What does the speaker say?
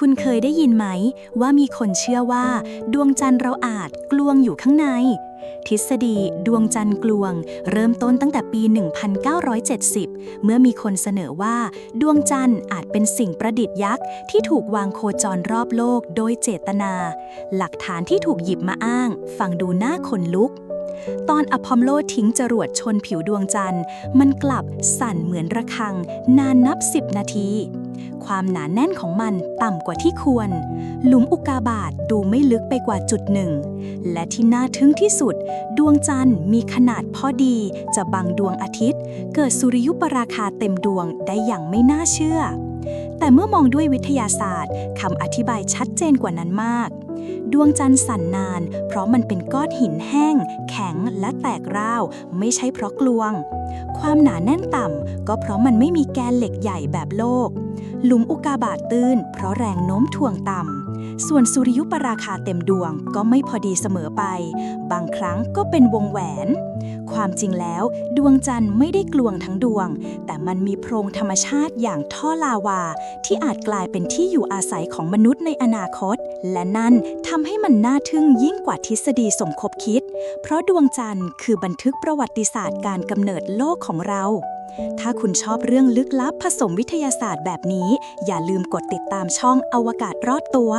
คุณเคยได้ยินไหม ว่ามีคนเชื่อว่า ดวงจันทร์เราอาจกลวงอยู่ข้างใน ทฤษฎีดวงจันทร์กลวง เริ่มต้นตั้งแต่ปี 1970 เมื่อมีคนเสนอว่า ดวงจันทร์อาจเป็นสิ่งประดิษฐ์ยักษ์ ที่ถูกวางโคจรรอบโลกโดยเจตนา หลักฐานที่ถูกหยิบมาอ้าง ฟังดูน่าขนลุกตอนอพอลโลทิ้งจรวดชนผิวดวงจันทร์ มันกลับสั่นเหมือนระฆัง นานนับ10นาที ความหนาแน่นของมันต่ำกว่าที่ควร หลุมอุกาบาตดูไม่ลึกไปกว่าจุดหนึ่ง และที่น่าทึ่งที่สุด ดวงจันทร์มีขนาดพอดีจะบังดวงอาทิตย์ เกิดสุริยุปราคาเต็มดวงได้อย่างไม่น่าเชื่อ แต่เมื่อมองด้วยวิทยาศาสตร์คำอธิบายชัดเจนกว่านั้นมาก ดวงจันทร์สั่นนาน เพราะมันเป็นก้อนหินแห้ง แข็งและแตกร้าว ไม่ใช่เพราะกลวง ความหนาแน่นต่ำ ก็เพราะมันไม่มีแกนเหล็กใหญ่แบบโลก หลุมอุกาบาตตื้น เพราะแรงโน้มถ่วงต่ำ ส่วนสุริยุปราคาเต็มดวงก็ไม่พอดีเสมอไป บางครั้งก็เป็นวงแหวน ความจริงแล้ว ดวงจันทร์ไม่ได้กลวงทั้งดวง แต่มันมีโพรงธรรมชาติอย่างท่อลาวา ที่อาจกลายเป็นที่อยู่อาศัยของมนุษย์ในอนาคต และนั่นทำให้มันน่าทึ่งยิ่งกว่าทฤษฎีสมคบคิด เพราะดวงจันทร์คือบันทึกประวัติศาสตร์การกำเนิดโลกของเรา ถ้าคุณชอบเรื่องลึกลับผสมวิทยาศาสตร์แบบนี้ อย่าลืมกดติดตามช่องอวกาศรอดตัว